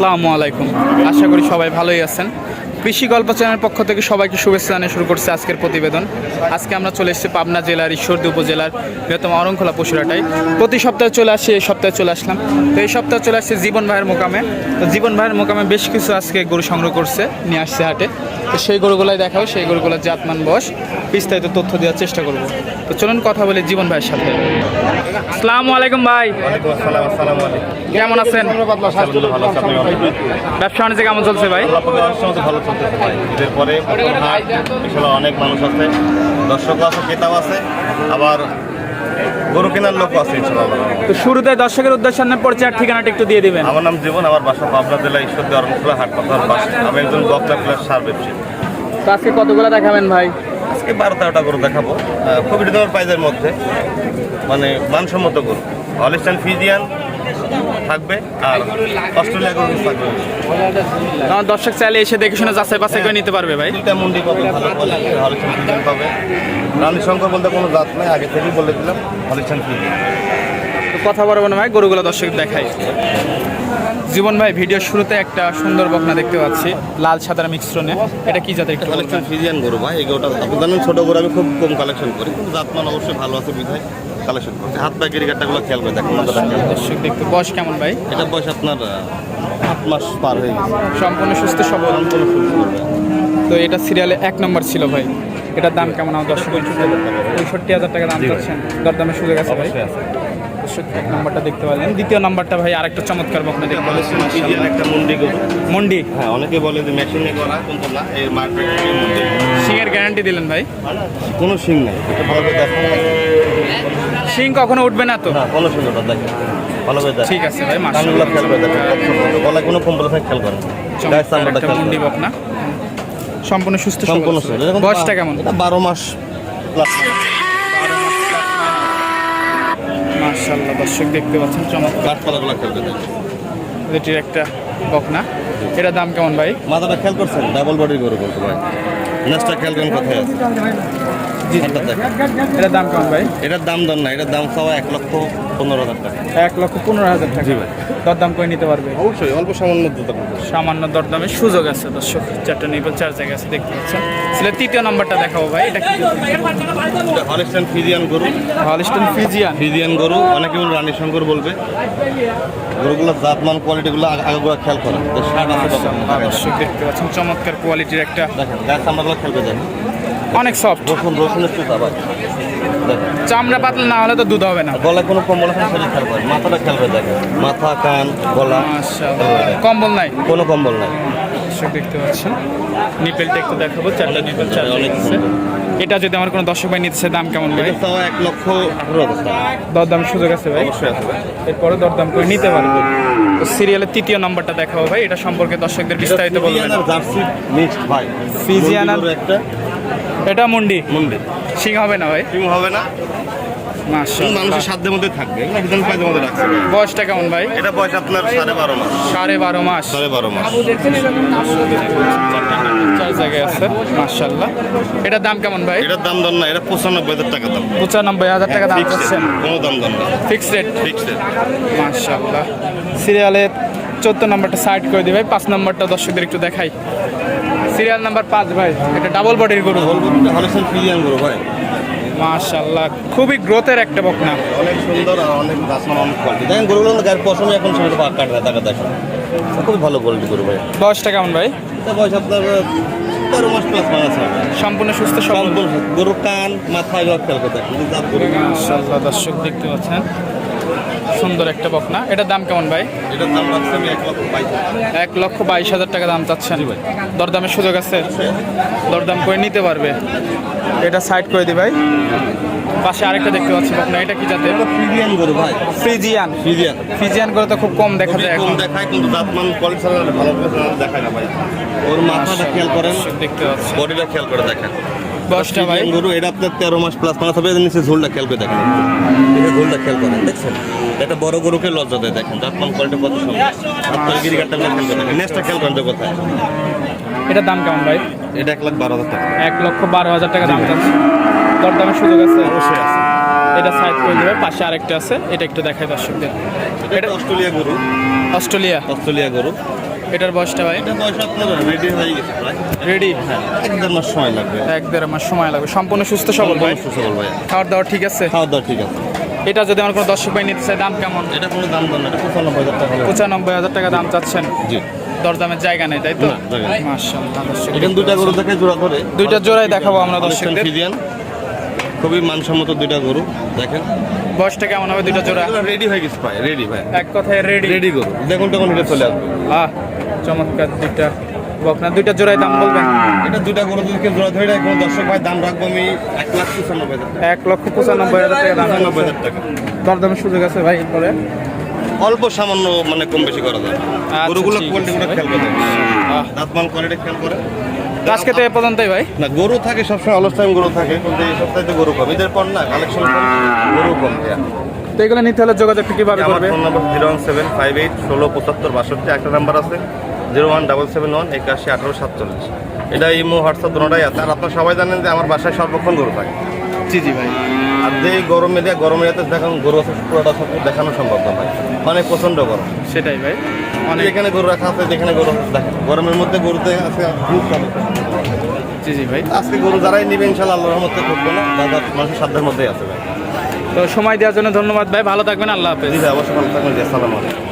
আসসালামু আলাইকুম। আশা করি সবাই ভালোই আছেন। কৃষি গল্প চ্যানেলের পক্ষ থেকে সবাইকে শুভেচ্ছা জানিয়ে শুরু করছে আজকের প্রতিবেদন। আজকে আমরা চলে এসেছি পাবনা জেলার ঈশ্বরদী উপজেলার বৃহত্তম অরংখোলা পশুরাটাই প্রতি সপ্তাহে চলে আসি এই সপ্তাহে চলে আসলাম। তো এই সপ্তাহে চলে আসছে জীবন ভাইয়ের মোকামে। তো জীবন ভাইয়ের মোকামে বেশ কিছু আজকে গরু সংগ্রহ করছে নিয়ে আসছে হাটে। তো সেই গরুগুলাই দেখাও সেই গরুগুলোর জাতমান বস বিস্তারিত তথ্য দেওয়ার চেষ্টা করব। তো চলুন কথা বলি জীবন ভাইয়ের সাথে। আসসালামু আলাইকুম ভাই। কেমন আছেন? ভালো আছি আছেন? ব্যবসা বাণিজ্য কেমন চলছে ভাই? ভাই ঈদের পরে হাট ইনশাআল্লাহ অনেক মানুষ আছে। দর্শকও আছে ক্রেতাও আছে আবার গরু কেনার লোকও আছে তো শুরুতে দর্শকের উদ্দেশ্যে আপনার পরিচয় ঠিকানাটা একটু দিয়ে দিবেন। আমার নাম জীবন আমার বাসা পাবনা জেলা ঈশ্বরদী অরণখোলা হাট পাতার পাশে। আমি একজন বক্তা প্লাস সার ব্যবসায়ী। তো আজকে কতগুলো দেখাবেন ভাই? আজকে বারো তেরোটা গরু দেখাবো। খুবই রিজনেবল প্রাইজের মধ্যে। মানে মানসম্মত গরু। হলিস্টান ফিজিয়ান থাকবে আর অস্ট্রেলিয়া গরু থাকবে। আমার দর্শক চাইলে এসে দেখে শুনে যাচাই বাছাই করে নিতে পারবে ভাই। তিনটা মুন্ডি পাবে ভালো হলিস্টান ফিজিয়ান পাবে। রানী শঙ্কর বলতে কোনো জাত নাই আগে থেকেই বলে দিলাম হলিস্টান ফিজিয়ান তো কথা বলব না ভাই গরুগুলো দর্শক দেখাই। জীবন ভাই ভিডিওর শুরুতে একটা সুন্দর বকনা দেখতে পাচ্ছি লাল সাদার মিশ্রণে এটা কি জাতের একটু? হলিস্টান ফিজিয়ান গরু ভাই এই গরুটা আপনি জানেন ছোটো গরু আমি খুব কম কালেকশন করি কিন্তু জাতমান অবশ্যই ভালো আছে বিধায়। কালেকশন করছি। হাত পায়ে গিরিগারটাগুলো খেয়াল করে দেখুন দর্শক দেখতে বয়স কেমন ভাই? এটা বয়স আপনার আট মাস পার হয়ে গেছে। সম্পূর্ণ সুস্থ সবল? তো এটা সিরিয়ালে এক নম্বর ছিল ভাই। এটার দাম কেমন আমার দর্শক? পঁয়ষট্টি হাজার টাকা। দাম। চাচ্ছেন। দরদামের সুযোগ আছে ভাই? এক নম্বরটা দেখতে পারলেন। দ্বিতীয় নম্বরটা ভাই আরেকটা চমৎকার বকনা দেখতে ফিজিয়ান একটা মুন্ডি মন্ডি? হ্যাঁ অনেকে বলে যে মেশিনে করা কিন্তু না এই মার্কেট সিংয়ের গ্যারান্টি দিলেন ভাই? কোনো সিং নাই। এটা ভালো দেখো সিং কখনো উঠবে না তো? না কোনো সিং ভালো করে দেখো ঠিক আছে ভাই মাশাআল্লাহ। খেয়াল করে দেখো গলায় কোনো কম্বল থাকে খেয়াল করেন। গায়ের চমৎকার চামড়াটা খেয়াল মুন্ডি করেন। বকনা সম্পূর্ণ সুস্থ সম্পূর্ণ সুস্থ। বয়সটা কেমন? এটা বারো মাস প্লাস মাশাআল্লাহ দর্শক দেখতে পাচ্ছেন চমৎকার। গাছপালাগুলো খেয়াল করে দেখো এটির একটা বকনা। এটার দাম কেমন ভাই? মাথাটা খেয়াল করছেন? ডাবল বডি গরু বলতে ভাই নেক্সটটা খেয়াল করেন কোথায় আছে? দেখেন। এটার দাম কেমন ভাই? এটার দাম দর না এটার দাম সবাই এক লক্ষ পনেরো হাজার টাকা। এক লক্ষ পনেরো হাজার টাকা। জি ভাই। দরদাম করে নিতে পারবে? অবশ্যই অল্প সামান্য দুটো সামান্য দরদামের সুযোগ আছে দর্শক। চারটা নিবেল চার জায়গায় আছে দেখতে পাচ্ছেন। তাহলে তৃতীয় নাম্বারটা দেখাবো ভাই এটা কি হলিস্টান ফিজিয়ান গরু। হলিস্টন ফিজিয়ান ফিজিয়ান গরু অনেকে বলে রানী শঙ্কর বলবে। গরুগুলোর জাতমান কোয়ালিটিগুলো আগাগুলো খেয়াল কম। দর্শক দেখতে পাচ্ছেন চমৎকার কোয়ালিটির একটা দেখেন গাছ চামড়াগুলো খেয়াল করে দেখেন। অনেক সফট রসুন রসুনের চুতা ভাই চামড়া পাতলা না হলে তো দুধ হবে না। গলায় কোনো কম্বল সেটা খেয়াল করেন। মাথাটা খেয়াল করে দেখেন। মাথা কান গলা কম্বল নাই? কোনো কম্বল নাই। দেখতে পাচ্ছেন। নিপেলটা একটু দেখাবো। চারটা নিপেল চার অনেক এটা যদি আমার কোনো দর্শক ভাই নিতে দাম কেমন ভাই? তাও এক লক্ষ দরদাম সুযোগ আছে ভাই? অবশ্যই আছে এরপরে দরদাম করে নিতে পারবে। সিরিয়ালের তৃতীয় নম্বরটা দেখাবো ভাই। এটা সম্পর্কে দর্শকদের বিস্তারিত বলবেন। জার্সি মিক্সড ভাই। ফিজিয়ান আর- মুন্ডি গরুর একটা এটা মুন্ডি। মুন্ডি। সিং হবে না ভাই। সিং হবে না। মানুষের সাধ্যের মধ্যে থাকবে। মধ্যে রাখছে। বয়সটা কেমন ভাই? এটা বয়স আপনার সাড়ে বারো মাস। সাড়ে বারো মাস। সাড়ে বারো মাস। চার জায়গায় আছে। এটার দাম কেমন ভাই? এটার দাম দর না এটা পঁচানব্বই হাজার টাকা দাম। পঁচানব্বই হাজার টাকা দাম পাচ্ছেন কোনো দাম দর না ফিক্সড রেট সিরিয়ালের চোদ্দ নম্বরটা সাইড করে দিই ভাই। পাঁচ নম্বরটা দর্শকদের একটু দেখাই। সিরিয়াল নাম্বার পাঁচ ভাই। এটা ডাবল বডির গরু। গরু ভাই। মাশাআল্লাহ খুবই গ্রোথের একটা বকনা। অনেক সুন্দর আর অনেক গাছমান অনেক কোয়ালিটি দেখেন গরুগুলো গায়ের পশমে এখন সময় পাক কাটবে টাকা দেখেন। খুবই ভালো কোয়ালিটি গরু ভাই। বয়সটা কেমন ভাই? বয়স আপনার তেরো মাস প্লাস মাস সম্পূর্ণ সুস্থ সম্পূর্ণ গরুর কান মাথা এগুলো খেয়াল করে দেখেন। কিন্তু জাত গরু মাশাআল্লাহ দর্শক দেখতে পাচ্ছেন। সুন্দর একটা বকনা। এটার দাম কেমন ভাই? এটার দাম রাখছে আমি এক লক্ষ বাইশ এক লক্ষ বাইশ হাজার টাকা দাম চাচ্ছেন। দরদামের সুযোগ আছে? দরদাম করে নিতে পারবে। এটা সাইড করে দি ভাই। পাশে আরেকটা দেখতে পাচ্ছি বকনা। এটা কি জাতের? ফিজিয়ান গরু ভাই। ফ্রিজিয়ান। ফিজিয়ান ফিজিয়ান করে তো খুব কম দেখা যায় কম এখন। দেখায় কিন্তু জাতমান কোয়ালিটি ভালো দেখায় না ভাই। ওর মাথাটা খেয়াল করেন। দেখতে পাচ্ছি। বডিটা খেয়াল করে দেখেন। বয়সটা ভাই। গরু এটা আপনার তেরো মাস প্লাস মাস হবে নিচে ঝোলটা খেয়াল করে দেখেন এটা ঝোলটা খেয়াল করেন দেখছেন? এটা বড় গরুকে লজ্জা দেয় দেখেন জাতমান কোয়ালিটি কত সুন্দর। আপনার গিরিগারটা খেয়াল করে দেখেন নেক্সটটা খেয়াল করেন কোথায়। এটার দাম কেমন ভাই? এটা এক লাখ বারো হাজার টাকা। এক লক্ষ বারো হাজার টাকা দাম চাচ্ছি দরদামের সুযোগ আছে? অবশ্যই আছে। এটা সাইড করে দিবে পাশে আরেকটা আছে এটা একটু দেখাই দর্শকদের। এটা অস্ট্রেলিয়া গরু। অস্ট্রেলিয়া। অস্ট্রেলিয়া গরু। এটার বয়সটা ভাই? রেডি হয়ে গেছে রেডি এক দেড় মাস সময় লাগবে। এক দেড় মাস সময় লাগবে। সম্পূর্ণ সুস্থ সবল ভাই? সুস্থ সবল ভাই খাওয়ার দাওয়ার ঠিক আছে? খাওয়া দাওয়া ঠিক আছে। এটা যদি আমার কোনো দর্শক ভাই নিতে চায় দাম কেমন? এটা কোনো দাম দাম এটা পঁচানব্বই হাজার টাকা পঁচানব্বই হাজার টাকা দাম চাচ্ছেন? জি। দরদামের জায়গা নেই তাই তো। এখানে দুইটা গরু দেখে জোড়া ধরে। দুইটা জোড়াই দেখাবো আমরা দর্শকদের। খুবই মানসম্মত দুইটা গরু দেখেন। বয়সটা কেমন হবে দুইটা জোড়া? রেডি হয়ে গেছে ভাই রেডি ভাই এক কথায় রেডি রেডি গরু। দেখুন তখন এটা চলে আসবে। আহ চমৎকার দুইটা আপনার দুইটা জোড়ায় দাম বলবেন? এটা দুইটা গরু কেউ জোড়া ধরে রাখব দর্শক ভাই দাম রাখব আমি এক লাখ পঁচানব্বই হাজার টাকা। এক লক্ষ পঁচানব্বই হাজার টাকা দাম। পঁচানব্বই হাজার টাকা। দরদামের সুযোগ আছে ভাই এরপরে? অল্প সামান্য মানে কম বেশি করা যায়। আচ্ছা, গরুগুলো ঠিক কোয়ালিটি আছে গুলো ভাই। খেয়াল করে দাঁতমান কোয়ালিটি খেয়াল করে আজকে তো এ পর্যন্তই ভাই? না গরু থাকে সবসময় অলস টাইম গরু থাকে কিন্তু এই সপ্তাহে তো গরু কম। এদের পর না কালেকশন গরু কম। তো এগুলো নিতে হলে যোগাযোগটা কীভাবে আমার করবে? Phone number zero one seven five eight ষোলো পঁচাত্তর বাষট্টি একটা নাম্বার আছে। Zero one double seven one একাশি আঠারো সাতচল্লিশ। এটা ইমো হোয়াটসঅ্যাপ দুটাই আছে। আর আপনারা সবাই জানেন যে আমার বাসায় সর্বক্ষণ গরু থাকে। জি জি ভাই। আর যে গরম এরিয়া গরম এরিয়াতে দেখুন গরু আছে পুরোটা সব দেখানো সম্ভব না ভাই। অনেক প্রচণ্ড গরম। সেটাই ভাই। অনেক এখানে গরু রাখা আছে যেখানে গরু দেখেন। গরমের মধ্যে গরুতে আছে জি জি ভাই। আজকে গরু যারাই নিবে ইনশাল্লাহ আল্লাহর রহমতে করবে না। দাদা মানুষের সাধ্যের মধ্যেই আছে ভাই। তো সময় দেওয়ার জন্য ধন্যবাদ ভাই। ভালো থাকবেন। আল্লাহ হাফেজ। জি ভাই অবশ্যই ভালো থাকবেন। জি আসসালামু আলাইকুম।